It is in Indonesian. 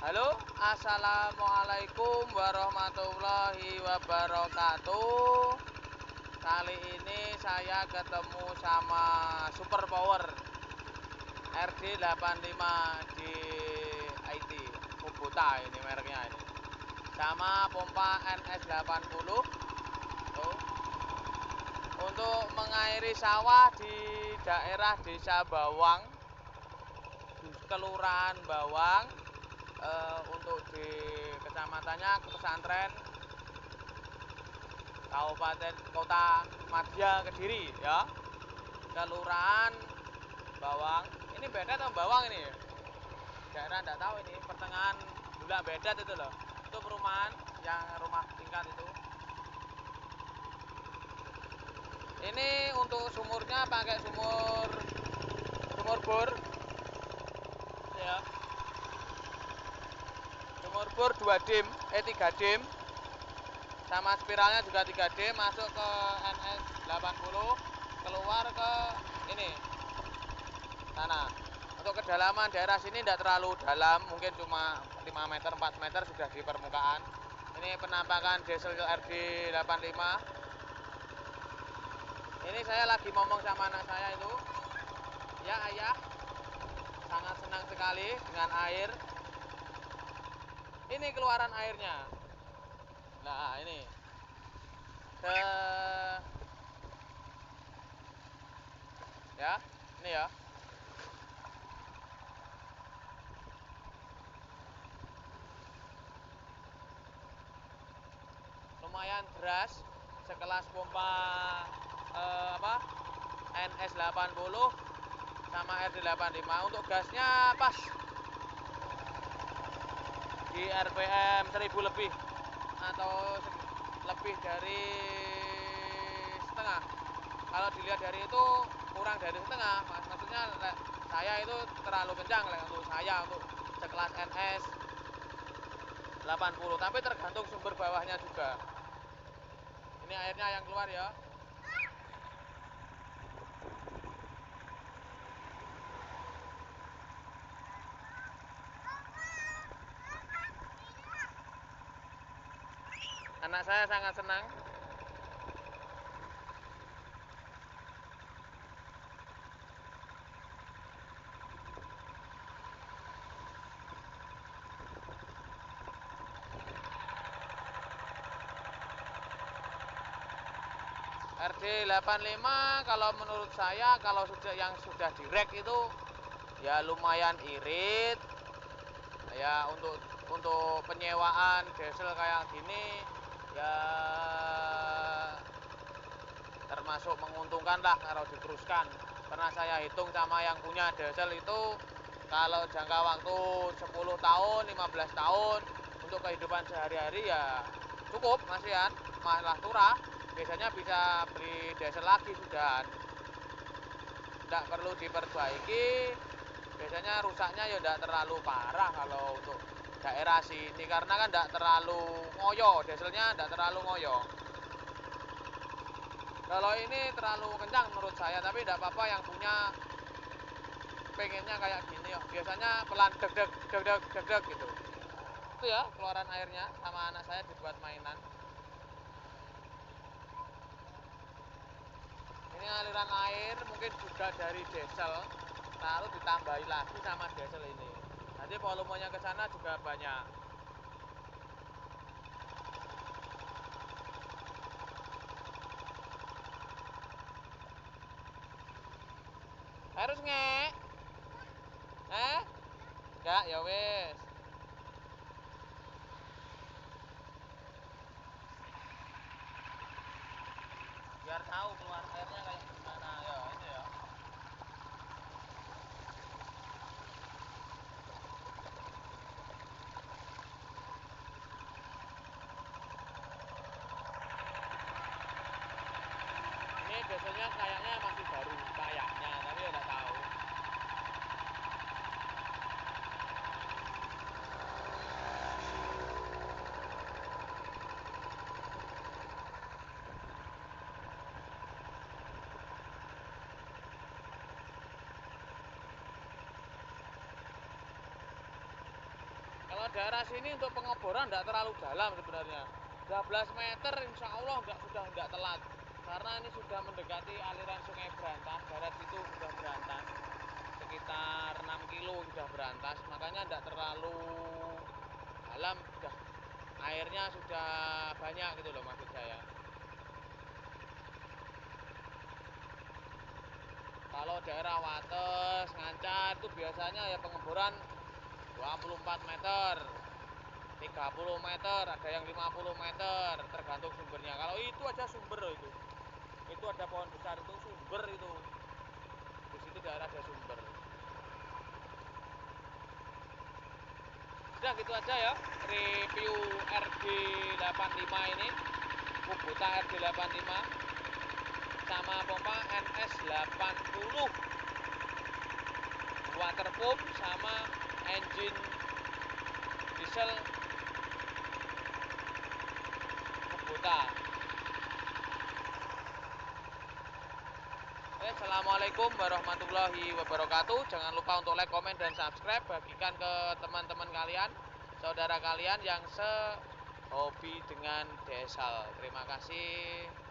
Halo, assalamualaikum warahmatullahi wabarakatuh. Kali ini saya ketemu sama Super Power RD85 di IT Kubota ini mereknya ini. Sama pompa NS80 tuh. Untuk mengairi sawah di daerah Desa Bawang, Kelurahan Bawang, eh, untuk di kecamatannya pesantren Kabupaten Kota Madya Kediri ya. Kelurahan Bawang. Ini beda atau Bawang ini? Daerah tidak tahu ini pertengahan Bulak Bedat itu loh. Itu perumahan yang rumah tingkat itu. Ini untuk sumurnya pakai sumur sumur bor. Ya sumur bor 2 dim eh 3 dim. Sama spiralnya juga 3 dim masuk ke NS 80 keluar ke ini sana. Untuk kedalaman daerah sini tidak terlalu dalam mungkin cuma 5 meter 4 meter sudah di permukaan. Ini penampakan diesel RD 85 ini saya lagi ngomong sama anak saya itu. Ya ayah sangat senang sekali dengan air ini keluaran airnya. Nah ini. Ya ini ya. Lumayan deras sekelas pompa eh, apa? NS 80 sama RD 85 untuk gasnya pas di RPM 1000 lebih. Atau lebih dari setengah. Kalau dilihat dari itu kurang dari setengah maksudnya saya itu terlalu kencang untuk saya untuk sekelas NS 80 tapi tergantung sumber bawahnya juga. Ini airnya yang keluar ya anak saya sangat senang. RD 85 kalau menurut saya kalau sudah yang sudah direk itu ya lumayan irit. Ya untuk untuk penyewaan diesel kayak gini termasuk menguntungkan lah kalau diteruskan. Pernah saya hitung sama yang punya diesel itu kalau jangka waktu 10 tahun 15 tahun untuk kehidupan sehari-hari ya cukup masihan malah turah. Biasanya bisa beli diesel lagi sudah tidak perlu diperbaiki. Biasanya rusaknya ya tidak terlalu parah kalau untuk daerah sini. Karena kan tidak terlalu ngoyo dieselnya tidak terlalu ngoyo kalau ini terlalu kencang menurut saya tapi tidak apa-apa yang punya pengennya kayak gini ya biasanya pelan deg deg deg deg deg deg gitu. Itu ya keluaran airnya sama anak saya dibuat mainan. Ini aliran air mungkin juga dari diesel lalu ditambahi lagi sama diesel ini. Jadi volumenya ke sana juga banyak harus nge eh enggak ya wes biar tahu keluar airnya kayak gimana. Ya ini ya. Ini biasanya kayaknya masih baru. Kayaknya nggak tahu daerah sini untuk pengeboran tidak terlalu dalam sebenarnya. 12 meter insya Allah enggak, sudah tidak telat karena ini sudah mendekati aliran sungai Berantas darat itu sudah berantas. Sekitar 6 kilo sudah berantas makanya tidak terlalu dalam sudah airnya sudah banyak gitu loh maksud saya. Kalau daerah Wates, Ngancar itu biasanya ya pengeboran 24 meter 30 meter ada yang 50 meter tergantung sumbernya. Kalau itu aja sumber itu itu ada pohon besar itu sumber itu. Di situ daerah ada sumber. Udah gitu aja ya review RD 85 ini. Kubota RD 85 sama pompa NS 80 water pump sama engine diesel Kubota Assalamualaikum warahmatullahi wabarakatuh. Jangan lupa untuk like, komen, dan subscribe. Bagikan ke teman-teman kalian, saudara kalian yang sehobi dengan desal. Terima kasih.